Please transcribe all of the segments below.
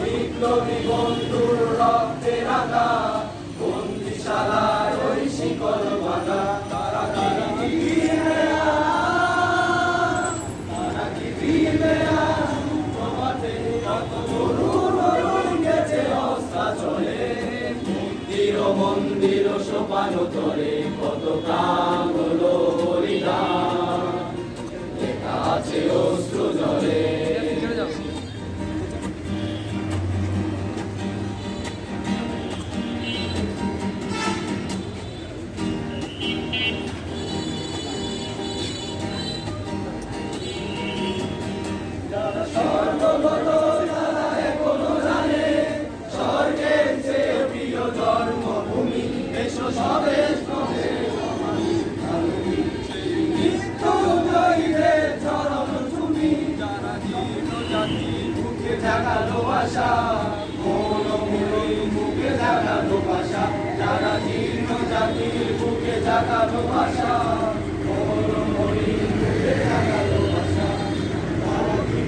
বিপ্লবী বন্ধুর রক্তে রাখা মন্দির কত প্রাণ হলো হরিদান লেখা আছে অশ্রু জলে জাগালো আশা মন মুরই বুকে জাগালো আশা যারা জীর্ণ জাতির বুকে জাগালো আশা মন মুরই বুকে জাগালো আশা তারা কি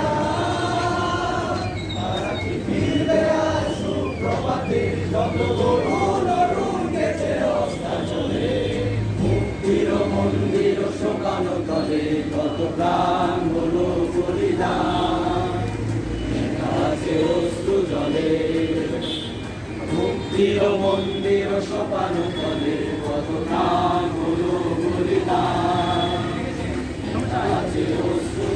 আর? তারা কি ফিরবে আর সুপ্রভাতে যত শোকানো তলে কত প্রাণ হলো বলিদান আছে অশ্রু জলে মুক্তির মন্দির সপান তলে কত প্রাণ হলো বলিদান আছে অশ্রু